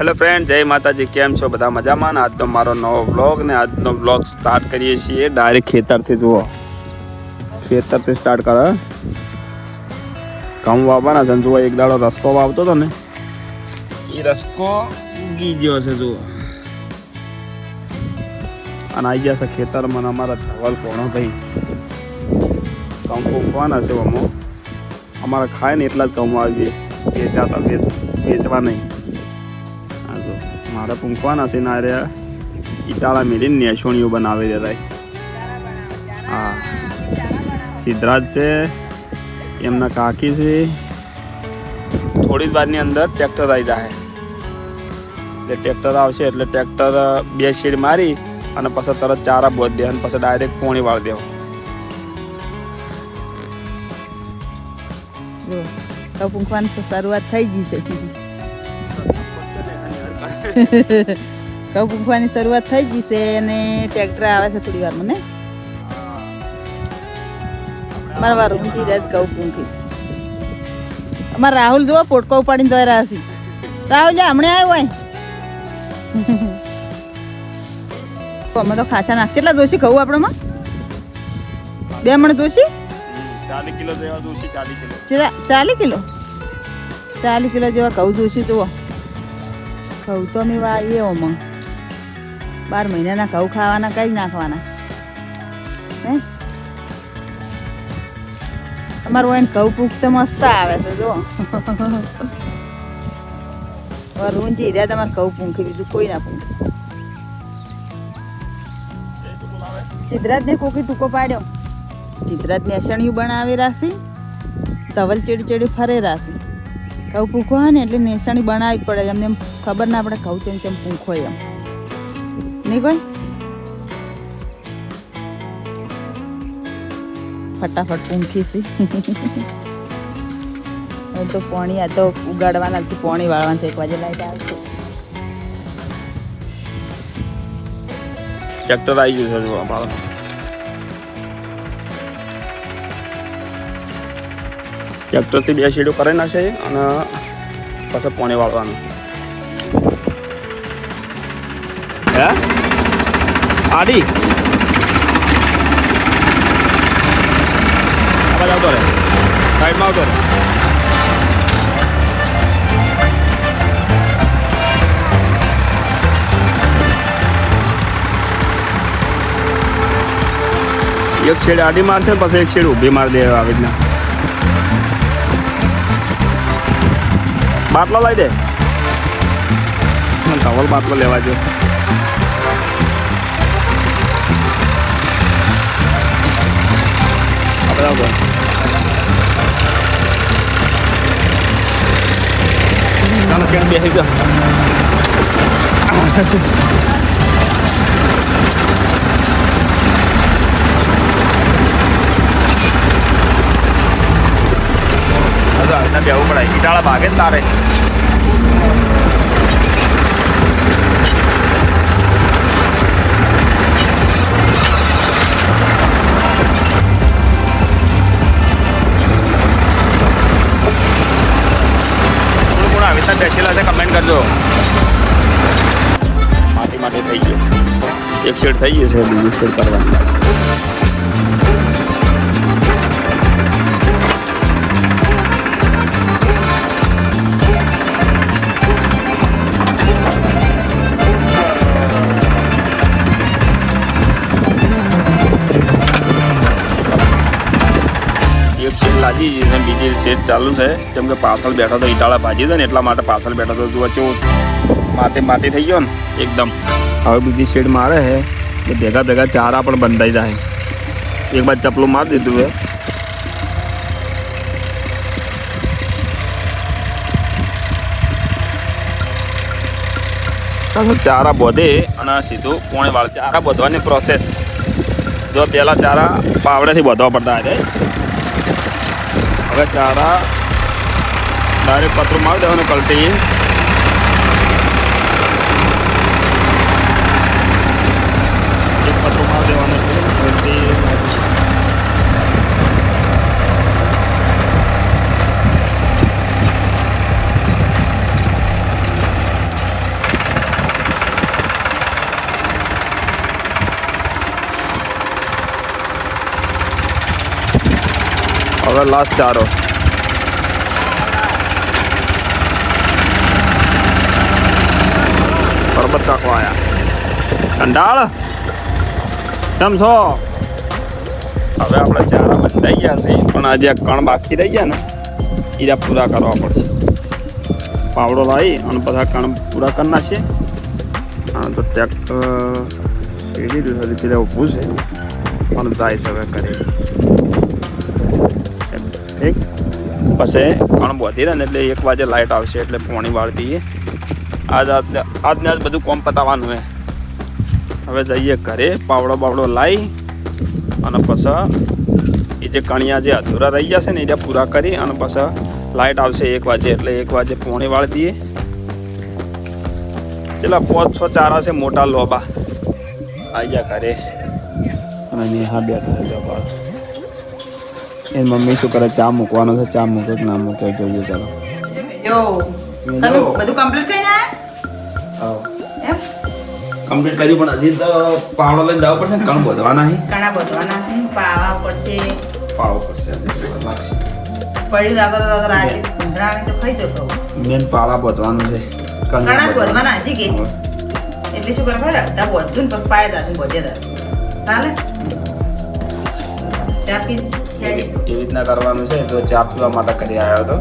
Hello friend જય માતાજી. કેમ છો? બધા મજામાં? ને આજનો મારો નવો બ્લોગ ને આજનો બ્લોગ સ્ટાર્ટ કરીએ છીએ. ડાયરેક્ટ ખેતરથી, જુઓ. ખેતરથી સ્ટાર્ટ કરો ઘઉં વાવવાના છે જુઓ, એક દાડો રસ્કો વાવતો હતો ને. એ રસ્કો ઉગી ગયો છે, જુઓ. અને આવી ગયા છે ખેતરમાં અમારા ધવલ કોણો ભાઈ. ઘઉં ફૂંકવાના છે અમો અમારા ખાય ને એટલા જ ઘઉં આવીએ વેચાતા વેચ વેચવા નહીં. મારે પૂંખવાના છે ના રે ઇટાળા મેળીને નેસોણીઓ બનાવી દેતા હા. સિદ્ધરાજ છે એમના કાકી છે. થોડી જ વારની અંદર ટ્રેક્ટર આવી જાય એટલે ટ્રેક્ટર આવશે એટલે ટ્રેક્ટર બે શેડ મારી અને પછી તરત ચારા બોધ દે અને પછી ડાયરેક્ટ પોણી વાળ દેવો. શરૂઆત થઈ ગઈ છે. કપ ઊંઘવાની શરૂઆત થઈ ગઈ છે અને ટ્રેક્ટર આવે છે થોડી વારમાં ને મારા વાર ઊંચી રહે કઉ અમારા રાહુલ જોવા પોટકો ઉપાડીને જોઈ રહ્યા છે રાહુલ હમણાં આવ્યો હોય અમે તો ખાસા નાખ કેટલા જોશી ખાવું આપણામાં બે મણ જોશી ચાલીસ કિલો જેવા જોશી ચાલીસ કિલો. ચલા ચાલી કિલો? ચાલી કિલો જેવા કહું જોશી જુઓ. ઘઉં તો અમે વાવીએ ઓમાં. બાર મહિનાના ઘઉં ખાવાના, કઈ નાખવાના હે? તમારું એને ઘઉં પૂક તો મસ્ત આવે છે, જો. રૂંજી રહ્યા તમારે ઘઉં પૂંખી, બીજું કોઈ ના પૂંખે. સિદ્ધરાજને કોકી ટૂંકો પાડ્યો. સિદ્ધરાજ નેસણિયું બનાવી રાશી તવલ ચીડી ચેડી ફરે રાશી. ઘઉં પૂંખો હોય ને એટલે નેસણી બનાવવી પડે એમને એમ ખબર ના પડે ઘઉં ચેમ ચેમ પૂંખો એમ. નહીં કોઈ ફટાફટ પૂંખી છે હવે તો પોણી, આ તો ઉગાડવાના છે, પોણી વાળવાના છે. એક વાગે લાઈટ આવશે. ટ્રેક્ટર આવી ગયું છે ટ્રેક્ટરથી બે શેડો કરી નાખશે અને પછી પોણે વાળવાનું. હે? આડી? આવતો રહે. સાઈડમાં આવતો રહે. એક શેડ આડી મારશે, પછી એક શેડ ઊભી મારી દે આવી રીતના. બાટલો લઈ દે. મને ધવલ બાટલો લેવા દે બરાબર ચાલો ક્યાં બેસી જા હજુ આવીને બેવું પડે ઈટાળા ભાગે જ તારે કોણ કોણ આવી રીતના બેસેલા છે કમેન્ટ કરજો માટી માટી થઈ ગયો એક શેડ થઈ ગઈ છે બીજી શેડ કરવાની લાગી છે અને બીજી શેડ ચાલુ છે. કેમ કે પાછળ બેઠો તો ઈટાળા ભાજી દે ને, એટલા માટે પાછળ બેઠો તો જુઓ ચો માટી માટી થઈ ગયો ને, એકદમ. હવે બીજી શેડ મારે છે. એ ભેગા ભેગા ચારા પણ બંધાઈ જાય. એક બાદ ચપલું મારી દીધું છે. ચાલો, ચારા બોધે અને સીધું પોણે વાળ ચારા બોધવાની પ્રોસેસ જો પહેલાં ચારા પાવડેથી બોધવા પડતા હતા. હવે ચારા ડાયરેક્ટ પતરું મારી દેવાનું કલટી એક પતરું મારી હવે લાસ્ટ ચારો. પરબત કાકો આયા. કંડાળ? કેમ છો? હવે આપણે ચારા બંધાઈ ગયા છે, પણ આજે કણ બાકી રહી ગયા ને એ પૂરા કરવા પડશે. પાવડો લાવી અને બધા કણ પૂરા કરી નાખીએ. અને તો ટ્રેક્ટર એવી રીતે પેલા છે, પણ જાય છે હવે કરી ઠીક પછી કણ બોતી રહે એટલે એક વાગે લાઇટ આવશે એટલે પોણી વાળી દઈએ. આજ આજને આજ બધું કોમ પતાવવાનું હે. હવે જઈએ ઘરે, પાવડો બાવડો લાવી અને પછી એ જે કણિયા જે અધૂરા રહી જશે ને એ પૂરા કરી અને પછી લાઇટ આવશે એક વાગે એટલે એક વાગે પોણી વાળી દઈએ. ચેલા પાંચ છ ચારા છે મોટા લોબા. આવી જા ઘરે. અને નેહા બેઠા એ મમ્મી શું કરે? ચા મૂકવાનો છે? ચા મૂકે કે ના મૂકે? જોઈએ ચાલો. યો તમે. બધું કમ્પ્લીટ આવ્યા એમ? કમ્પ્લીટ કર્યું પણ હજી તો પાવડો લઈને જવું પડશે ને? કણ બોધવાના અહીં ઘણા બધવાના છે પાવા પડશે. પાવો પડશે. લાગશે. પડી રાખો તો રાતે ઉંદરાણી તો ખાઈ જતો. મેન પાળા બોધવાનું છે. કણ બોધવાનું. વધવાના હશે કે? એટલે શું કરે રાખતા વધુ ને પછી પાય દાતું બધે દાતું ચાલે? ચા પી. એવી રીતના કરવાનું છે. તો ચા પીવા માટે કરી આવ્યો હતો.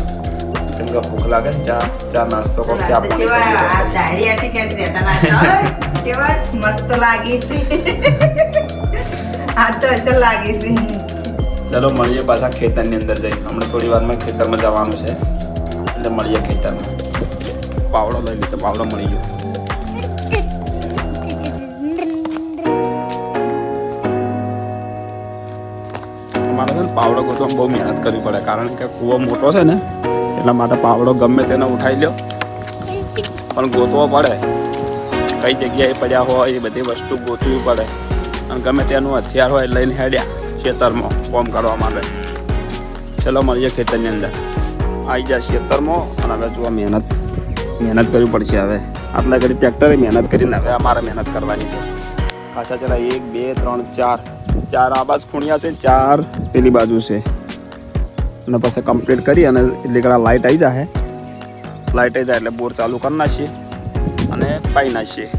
જેમ કે ભૂખ લાગે ને ચા ચા નાસ્તો કરો ચા પાણી જેવા આ લો. દાઢી આટી કાઢી જેવા મસ્ત લાગી છે. આ તો અસલ લાગી છે. ચલો મળીએ પાછા ખેતરની અંદર જઈ. હમણાં થોડી વારમાં ખેતરમાં જવાનું છે. એટલે મળીએ ખેતરમાં. પાવડો લઈ લીધો પાવડો મળી ગયો. પાવડો ગોતવામાં બહુ મહેનત કરવી પડે, કારણ કે કૂવો મોટો છે ને, એટલા માટે પાવડો ગમે તેને ઉઠાઈ લ્યો. પણ ગોતવો પડે. કઈ જગ્યાએ પડ્યા હોય, એ બધી વસ્તુ ગોતવી પડે. અને ગમે તેનું હથિયાર હોય, લઈને હેડ્યા ખેતરમાં કોમ કરવા માટે. ચલો, મળીએ ખેતરની અંદર. આવી જાય ખેતરમાં, અને હવે જોવા મહેનત મહેનત કરવી પડશે હવે. આટલા ઘડી ટ્રેક્ટરે મહેનત કરીને હવે અમારે મહેનત કરવાની છે. પાછા ચલા એક, બે, ત્રણ, ચાર. ચાર, આ બાજુ ખૂણિયા છે, ચાર પેલી બાજુ છે. અને પછી કમ્પ્લીટ કરી અને એટલે કડા લાઇટ આવી જાય લાઇટ આવી જાય એટલે બોર ચાલુ કરી નાખીએ અને પાઈ નાખીએ.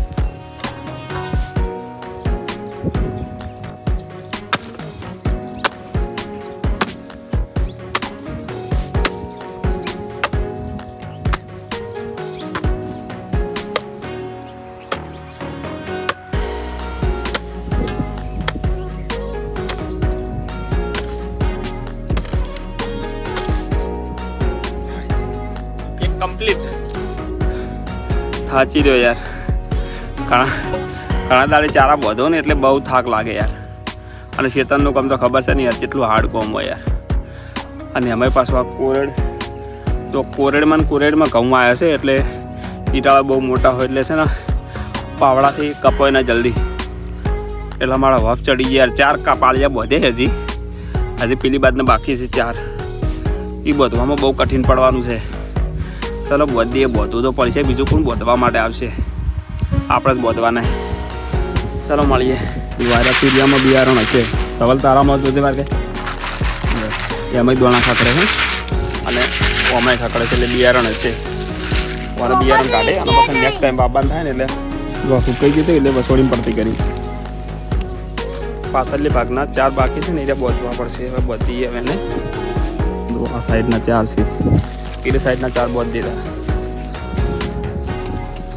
થાચી રહ્યો યાર. ઘણા ઘણા દાડે ચારા બધો ને એટલે બહુ થાક લાગે યાર. અને શેતનનું કામ તો ખબર છે ને યાર, કેટલું હાર્ડ કોમ હોય યાર. અને અમે પાછું આ કોરેડ તો કોરેડમાં ને કોરેડમાં ઘઉં આવ્યા છે એટલે ઈટાળા બહુ મોટા હોય એટલે છે ને પાવડાથી કપાય ને જલ્દી. એટલે મારા વફ ચડી ગયા ચાર કાપાળિયા બધે હજી. હજી પેલી બાદને બાકી છે ચાર. એ બધવામાં બહુ કઠિન પડવાનું છે. ચલો બધીએ બોધવું તો પડશે, બીજું કોણ બોધવા માટે આવશે? આપણે જ બોધવાને ચલો મળીએ. વાયરા સૂર્યામાં બિયારણ હશે. સવાલ તારામાં જોતે કે એમાં દોણા ખાકડે છે અને ઓમાય ખાકડે છે, એટલે બિયારણ હશે. મારે બિયારણ કાઢે અને પછી નેક્સ્ટ ટાઈમ બાબાને થાય ને એટલે જો ફૂંકાઈ ગયું એટલે વસોડી પડતી કરી. પાછળની ભાગના ચાર બાકી છે ને, એટલે બોધવા પડશે. હવે બધી હવે એને આ સાઈડના ચાર છે. પેલી સાઈડના ચાર બોટ દીધા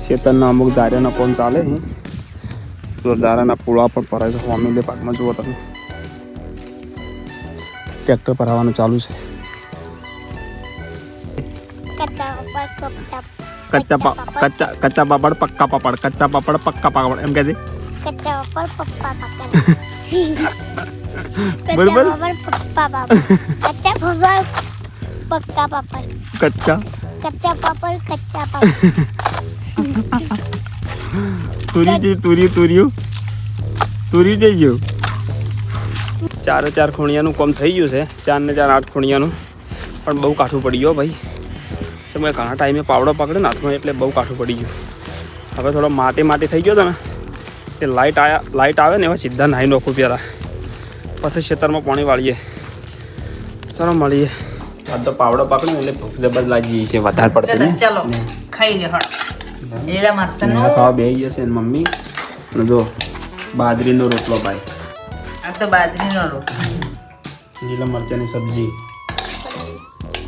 શેતનના અમુક દારિયાના કોણ ચાલે હું દારાના પૂળા પણ ભરાય છે હોમીલે પાકમાં જુઓ તમે ટ્રેક્ટર ભરાવાનું ચાલુ છે કચ્ચા કચ્ચા કચ્ચા પાપડ પક્કા પાપડ કચ્ચા પાપડ પક્કા પાપડ એમ કહે છે કચ્ચા બરોબર? કચ્ચા પાપડ કચ્ચા પક્કા પાપડ કચ્ચા કચ્ચા પાપડ કચ્ચા પાપડ તુરી જઈ તુરી તુર્યું તુરી જઈ ગયું ચારે ચાર ખૂણિયાનું કોમ થઈ ગયું છે ચાર ને ચાર આઠ ખૂણિયાનું. પણ બહુ કાઠું પડી ગયો ભાઈ. ચમ ઘણા ટાઈમે પાવડો પકડે નાખો એટલે બહુ કાઠું પડી ગયું. હવે થોડો માટી માટી થઈ ગયો હતો ને એ લાઇટ આયા લાઇટ આવે ને એવા સીધા નાહી નોખું પહેલાં. પછી ખેતરમાં પાણી વાળીએ. ચાલો મળીએ. આ તો પાવડો પકડ્યો એટલે ભૂખ જબર લાગી છે વધારે પડતી ને ચાલો ખાઈ લે હળ. એલા મરચાંનો સ્નેહા ખાવા બેહી જશે ને મમ્મી. અને જો બાજરીનો રોટલો ભાઈ. આ તો બાજરીનો રોટલો. લીલા મરચાંની સબ્જી.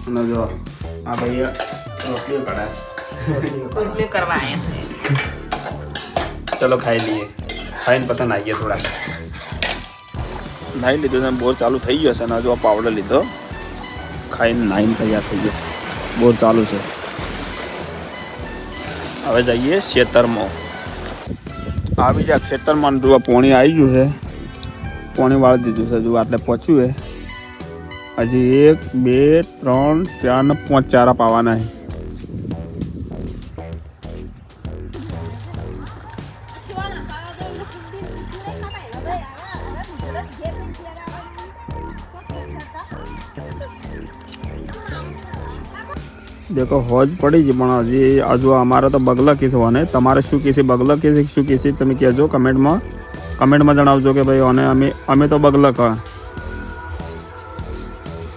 અને જો આ ભાઈ રોટલીઓ કડાશ રોટલી કરવા આવ્યા છે. ચલો ખાઈ લઈએ. ખાઈને પસંદ આવીએ થોડા નાઈ લીધું છે બોર ચાલુ થઈ ગયો છે ને હજુ આ પાવડર લીધો. ખાઈને નાઈન તૈયાર થઈ ગયો બહુ ચાલુ છે હવે જઈએ ખેતરમાં આવી જાય ખેતરમાં જો પોણી આવી ગયું છે પોણી વાળી દીધું છે જો આટલે પહોંચ્યું છે હજી એક બે ત્રણ ચાર ને પાંચ ચારા પાવાના છે દેખો, હોજ પડી છે પણ હજી હજુ અમારે તો બગલા કેસ હોને તમારે શું કહેશે બગલા કે શું કહેશે તમે કહેજો કમેન્ટમાં. કમેન્ટમાં જણાવજો કે ભાઈ, અને અમે અમે તો બગલા કહે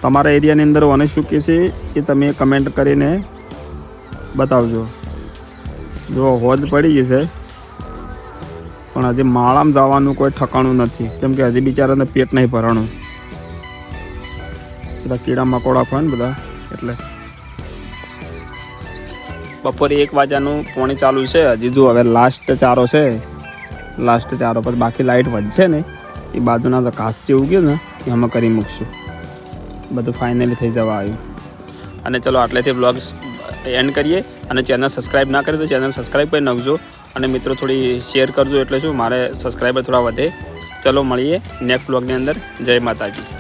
તમારા એરિયાની અંદર ઓને શું કહેશે એ તમે કમેન્ટ કરીને બતાવજો. જો, હોજ પડી જશે, પણ હજી માળામાં જવાનું કોઈ ઠકાણું નથી. કેમ કે હજી બિચારાને પેટ નહીં ભરાણું. બધા કીડા મકોડા હોય ને બધા, એટલે બપોરે એક વાગ્યાનું પોણી ચાલુ છે. હજી જો હવે લાસ્ટ ચારો છે. લાસ્ટ ચારો પર બાકી લાઇટ વધશે ને એ બાજુના તો ઘાસ જે ગયું ને, એ અમે કરી મૂકશું. બધું ફાઇનલી થઈ જવા આવ્યું. અને ચલો આટલેથી બ્લોગ્સ એન્ડ કરીએ. અને ચેનલ સબસ્ક્રાઈબ ના કરી તો ચેનલ સબસ્ક્રાઈબ કરી નાખજો. અને મિત્રો થોડી શેર કરજો એટલે શું, મારે સબસ્ક્રાઈબર થોડા વધે. ચલો મળીએ નેક્સ્ટ બ્લોગની અંદર. જય માતાજી.